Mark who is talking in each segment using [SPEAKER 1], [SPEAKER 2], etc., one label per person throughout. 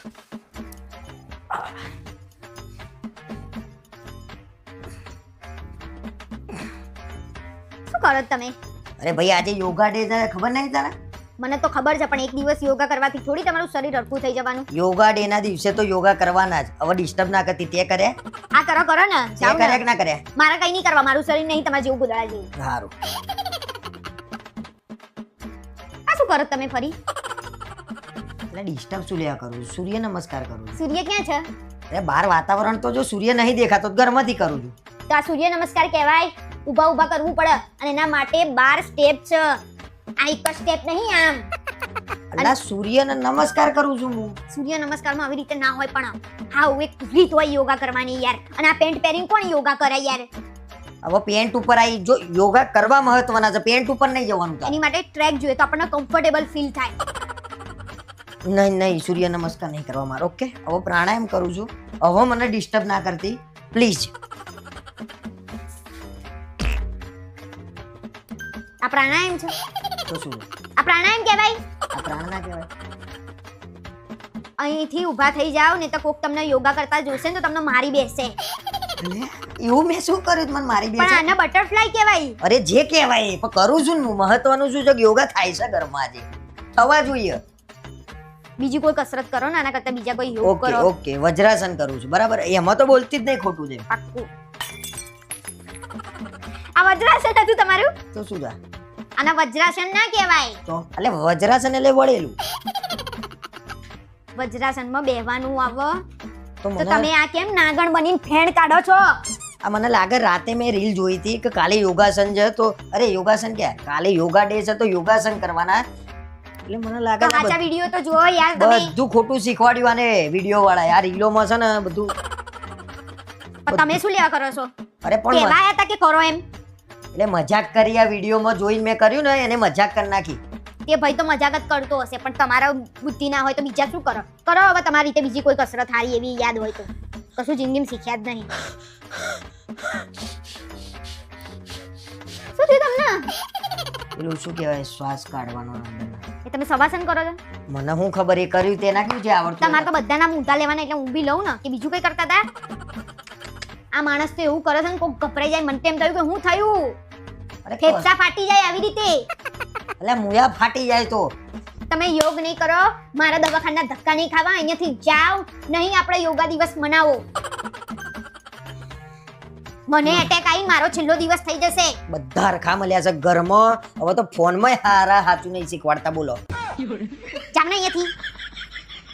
[SPEAKER 1] શું કરો તમે?
[SPEAKER 2] અરે ભાઈ આજે યોગા ડે છે ખબર નહીં તારા
[SPEAKER 1] મને તો ખબર છે પણ એક દિવસ યોગા કરવાથી થોડી તમારું શરીર હરખું થઈ જવાનું.
[SPEAKER 2] યોગા ડે ના દિવસે તો યોગા કરવાના જ. હવે ડિસ્ટર્બ ના કરતી તે કરે?
[SPEAKER 1] આ કરો કરો ને.
[SPEAKER 2] તે
[SPEAKER 1] જાઓ ને.
[SPEAKER 2] કે ના કરે?
[SPEAKER 1] મારે કઈ નહીં કરવા મારું શરીર નહીં તમારે જેવું ગુદડા જેવું.
[SPEAKER 2] સારું
[SPEAKER 1] આ શું કરો તમે ફરી?
[SPEAKER 2] એટલે ડિસ્ટર્બ શું લેવા કરું છું? સૂર્ય નમસ્કાર કરું છું.
[SPEAKER 1] સૂર્ય ક્યાં છે?
[SPEAKER 2] અરે બહાર વાતાવરણ તો જો સૂર્ય નહીં દેખાતો તો ઘરમાંથી કરું છું.
[SPEAKER 1] તો આ સૂર્ય નમસ્કાર કહેવાય. ઊભા ઊભા કરવું પડે અને એના માટે બાર સ્ટેપ છે. આ એક જ સ્ટેપ નહીં આમ.
[SPEAKER 2] એટલે સૂર્યને નમસ્કાર કરું છું હું.
[SPEAKER 1] સૂર્ય નમસ્કારમાં આવી રીતે ના હોય પણ હા એક રીત હોય યોગા કરવાની યાર. અને આ પેન્ટ પહેરીને કોણ યોગા કરે યાર?
[SPEAKER 2] હવે પેન્ટ ઉપર આવી જો યોગા કરવા મહત્વના છે પેન્ટ ઉપર નહીં જવાનું તારે.
[SPEAKER 1] એની માટે ટ્રેક જોઈએ તો આપણને કમ્ફર્ટેબલ ફીલ થાય.
[SPEAKER 2] નહીં નહીં સૂર્ય નમસ્કાર નહીં કરવા મારો. ઓકે? હવે પ્રાણાયામ કરું છું. હવે મને ડિસ્ટર્બ ના કરતી. પ્લીઝ
[SPEAKER 1] આ પ્રાણાયામ છે.
[SPEAKER 2] તો શું?
[SPEAKER 1] આ પ્રાણાયામ કહેવાય.
[SPEAKER 2] આ પ્રાણના કહેવાય?
[SPEAKER 1] અહીંથી ઊભા થઈ જાઓ ને તો કોક તમને યોગા કરતા જોશે ને તો તમને મારી બેસે.
[SPEAKER 2] લે, એવું મેં શું કર્યું તું? મને મારી
[SPEAKER 1] પણ
[SPEAKER 2] બેસે
[SPEAKER 1] આને બટરફ્લાય કહેવાય.
[SPEAKER 2] અરે જે કહેવાય એ, પણ કરું છું ને હું. મહત્વનું શું છે? કે યોગા થાય છે ઘરમાં આજે. થવા જોઈએ.
[SPEAKER 1] બીજી કોઈ કસરત કરો ને આના કરતા બીજા કોઈ યોગ
[SPEAKER 2] ઓકે
[SPEAKER 1] કરો.
[SPEAKER 2] ઓકે વજ્રાસન કરું છું. બરાબર? એમાં તો બોલતી જ નહીં ખોટું છે.
[SPEAKER 1] પાક્કું. આ વજ્રાસન હતું તમારું?
[SPEAKER 2] તો શું છે
[SPEAKER 1] આના વજ્રાસન ના કહેવાય.
[SPEAKER 2] તો? એટલે વજ્રાસન એટલે વળેલું.
[SPEAKER 1] વજ્રાસનમાં બેહવાનું આવો.
[SPEAKER 2] તો
[SPEAKER 1] તો
[SPEAKER 2] મને
[SPEAKER 1] તમે આ કેમ નાગણ બનીને ફેણ કાઢો છો?
[SPEAKER 2] આ મને લાગે રાતે મેં રીલ જોઈ હતી કે કાલે યોગાસન છે તો અરે યોગાસન ક્યાં? કાલે યોગા ડે છે તો યોગાસન કરવાના. એટલે મને લાગે છે
[SPEAKER 1] સાચા
[SPEAKER 2] બધું-
[SPEAKER 1] તો જુઓ યાર તમે.
[SPEAKER 2] બધું ખોટું શીખવાડ્યું આને વિડિયો વાળા. યાર રીલોમાં છે ને બધું
[SPEAKER 1] તમે શું લેવા કરો છો?
[SPEAKER 2] અરે પણ
[SPEAKER 1] કેવા હતા કે કરો એમ?
[SPEAKER 2] એટલે મજાક કરી આ વિડીયોમાં જોઈને મેં કર્યું ને એને મજાક કરી નાખી.
[SPEAKER 1] તે ભાઈ તો મજાક જ કરતો હશે પણ તમારા બુદ્ધિ ના હોય તો બીજા શું કરો? કરો હવે તમારી રીતે બીજી કોઈ કસરત હારી એવી યાદ હોય તો. કશું જિંદગીમાં શીખ્યા જ નહીં. શું થયું તમને?
[SPEAKER 2] પેલું શું કહેવાય? શ્વાસ કાઢવાનો અંદરનો.
[SPEAKER 1] એ તમે સવાસન કરો છો?
[SPEAKER 2] મને શું ખબર એ કર્યું તેના કેવું છે આવડતું
[SPEAKER 1] તમારે તો બધાના ઊંધા લેવાના એટલે હું બી લઉં ને કે બીજું કઈ કરતા હતા? આ માણસ તો એવું કરે છે ને કોક ગભરાઈ જાય મને તેમ થયું કે હું થયું? ફેફસા ફાટી જાય આવી રીતે.
[SPEAKER 2] એટલે મુયા ફાટી જાય તો.
[SPEAKER 1] તમે યોગ નહીં કરો મારા દવાખાના ધક્કા નહીં ખાવા અહીંયાથી જાઓ નહીં આપણે યોગા દિવસ મનાવો. મને એટેક આવી મારો છેલ્લો દિવસ થઈ જશે
[SPEAKER 2] બધા રખા મળ્યા છે ઘરમાં હવે તો ફોનમાં હારા હાચું નહીં શીખવાડતા બોલો
[SPEAKER 1] જામ ને અહીંયાથી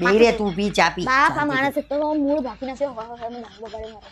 [SPEAKER 2] બે રે તું પી ચા પી
[SPEAKER 1] બાપ આ. માણસ તો મૂળ બાકી નથી હવે હવે મને બગાડે મારે